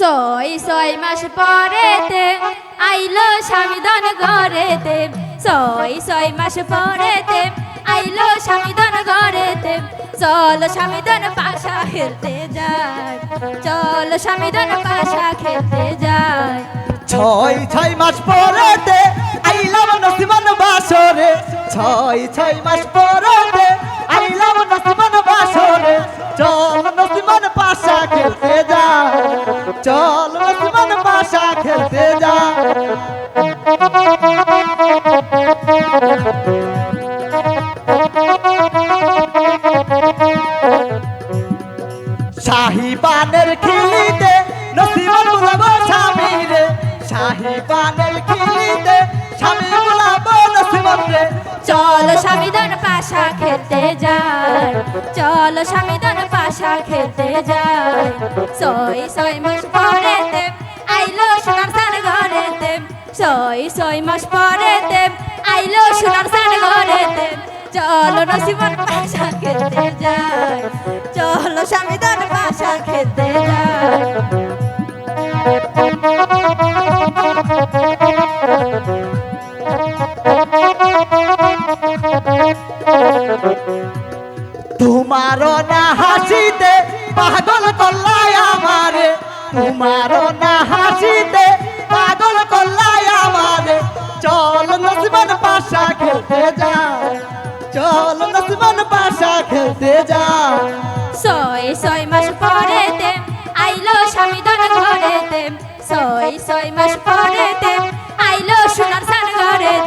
ছয় ছয় মাস পরেতে আইলো স্বামীদন ঘরেতে। ছয় ছয় মাস পরেতে আইলো স্বামীদন ঘরেতে। চল স্বামীদন পাশা খেলতে যায়। চল স্বামীদন পাশা খেলতে যায়। ছয় ছয় মাস পরেতে আইলাম নসিমান বাসরে। ছয় ছয় মাস পরেতে চল নসিমান পাশা খেলতে যা। শাহিবানের খিলিতে নসিমান বুলাবো স্বামী রে শাহিবানের খিলিতে স্বামী বুলাবো নসিমান রে। চল স্বামীদন পাশা খেতে যায়। চল স্বামীদন পাশা খেতে যায়। ছয় ছয় মাস পরে দেব আইলো সোনার সার ঘরে দেব ছয় ছয় মাস পরে দেব আইলো সোনার সান দেব চল নসিমন পাশা খেতে যায়। তোমারও না হাসিতে পাগল করলাই আমারে। তোমারও না হাসিতে পাগল করলাই আমারে। চল নসিমান পাশা খেলতে যা। চল নসিমান পাশা খেলতে যা। ছয় ছয় মাস পরেতে আইলো স্বামীদন ঘরেতে। ছয় ছয় মাস পরেতে আইলো সোনার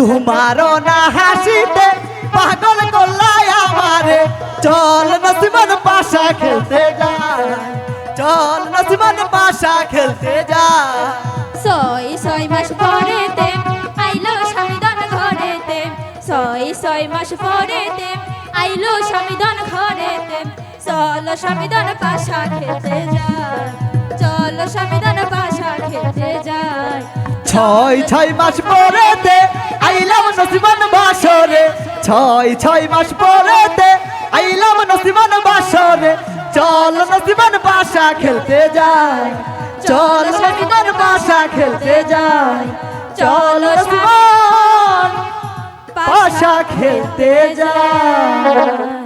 তোমারও না হাসিতে পাগল করলাই আমারে। চল নসিমান পাশা খেলতে যা। চল নসিমান পাশা খেলতে যা। ছয় ছয় মাস পরেতে আইলো স্বামীদন ঘরেতে। ছয় ছয় মাস পরেতে আইলো স্বামীদন ঘরেতে। চল স্বামীদন পাশা খেলতে যা। চল স্বামীদন পাশা খেলতে যায় ছয় ছয় মাস পরেতে আইলাম নসিমান বাসরে। ছয় ছয় মাস পরেতে আইলাম নসিমান বাসরে। চল নসিমান পাশা খেলতে যায় চল নসিমান পাশা খেলতে যায় চল নসিমান পাশা খেলতে যায়